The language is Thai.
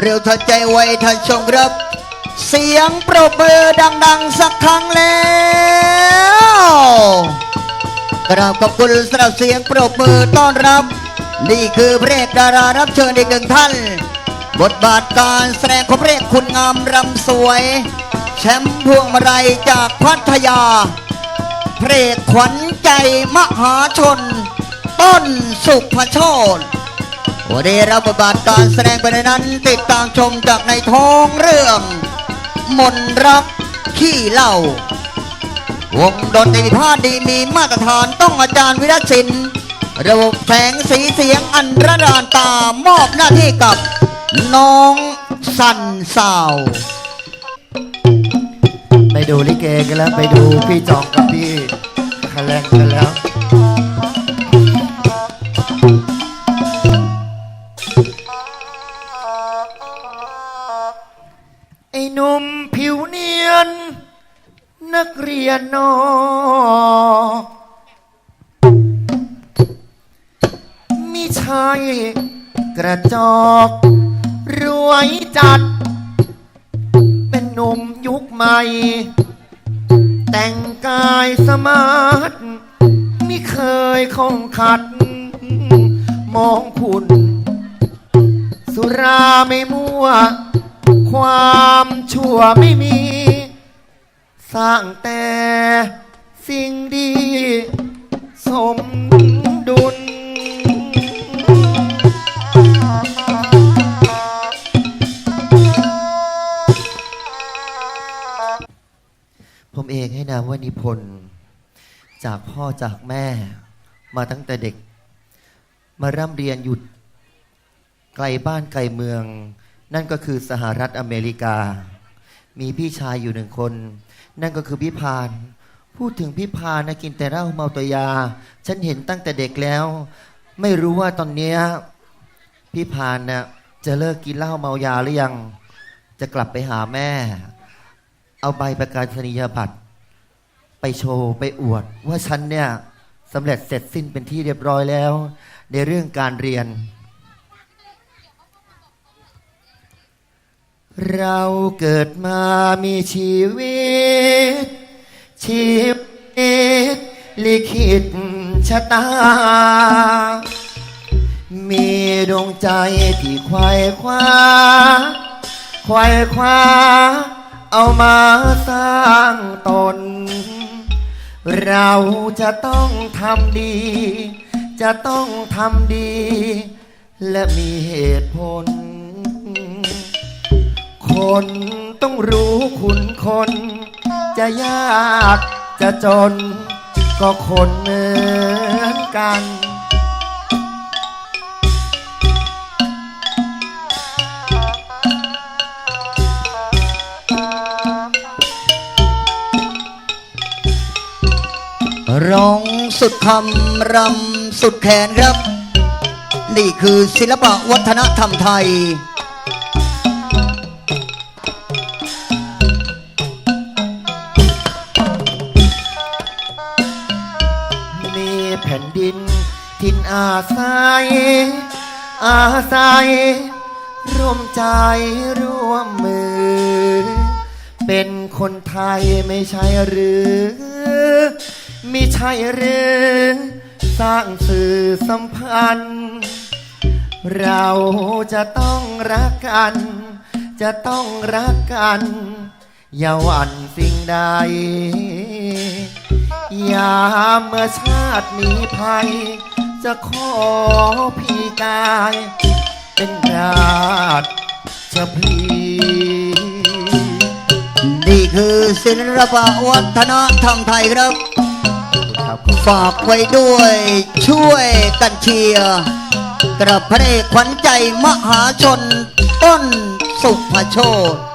เร็วทันใจไวทันชมครับ เสียงปรบมือดัง ๆ สักครั้งแล้วกราบขอบคุณสำหรับเสียงปรบมือต้อนรับ นี่คือเพระเอกดารารับเชิญอีกหนึ่งท่าน บทบาทการแสดงของเพระเอกคุณงามรำสวย แชมป์พวงมาลัยจากพัทยาเพระเอกขวัญใจมหาชน ต้นสุภโชต วันนี้รับบทบาทการแสดงไปในนั้น ติดตามชมจากในท้องเรื่อง มนรักขี้เหล่าวงดนตรีภาดีมีมาตรฐานต้องอาจารย์วิรศิลป์ระบบแสงสีเสียงอันระดานตามอบหน้าที่กับน้องสันสาว ไปดูลิเกกันแล้ว ไปดูพี่จองกับพี่คาแรงกันแล้ว ไอ้หนุ่มผิวเนียน นักเรียนนอกมิใช่กระจอก รวยจัด เป็นหนุ่มยุคใหม่ แต่งกายสมาร์ทไม่เคยคงขัด มองคุณ สุราไม่มั่ว ความชั่วไม่มี สร้างแต่สิ่งดี สมดุล ผมเองให้นามว่านิพนธ์จากพ่อจากแม่ มาตั้งแต่เด็ก มาร่ำเรียนหยุดไกลบ้านไกลเมือง นั่นก็คือสหรัฐอเมริกา มีพี่ชายอยู่หนึ่งคน นั่นก็คือพี่พาน พูดถึงพี่พานนะกินแต่เหล้าเมาตัวยา ฉันเห็นตั้งแต่เด็กแล้ว ไม่รู้ว่าตอนเนี้ยพี่พานนะจะเลิกกินเหล้าเมายาหรือยัง จะกลับไปหาแม่ เอาใบประกาศนียบัตร ไปโชว์ไปอวด ว่าฉันเนี่ยสำเร็จเสร็จสิ้นเป็นที่เรียบร้อยแล้ว ในเรื่องการเรียน เราเกิดมามีชีวิต ชีวิต ลิขิตชะตา มีดวงใจที่ควายคว้า ควายคว้า เอามาสร้างตน เราจะต้องทำดี จะต้องทำดี และมีเหตุผล คนต้องรู้คุณคน จะยากจะจน ก็คนเหมือนกัน ร้องสุดคำรำสุดแขนครับ นี่คือศิลปะวัฒนธรรมไทย ศัย อาศัย ร่วมใจร่วมมือ เป็นคนไทยไม่ใช่หรือม่ใช่หรือ สร้างสื่อสัมพันธ์ เราจะต้องรักกัน จะต้องรักกัน อย่าหวั่นสิ่งใดยามเมื่อชาตินี้ภัย จะขอพี่กาย เป็นราชจะพลีนี่คือศิลปะวัฒนธรรมไทยครับ ครับฝากไว้ด้วยช่วยกันเชียร์กระเพรขวัญใจมหาชน ต้นสุภโชต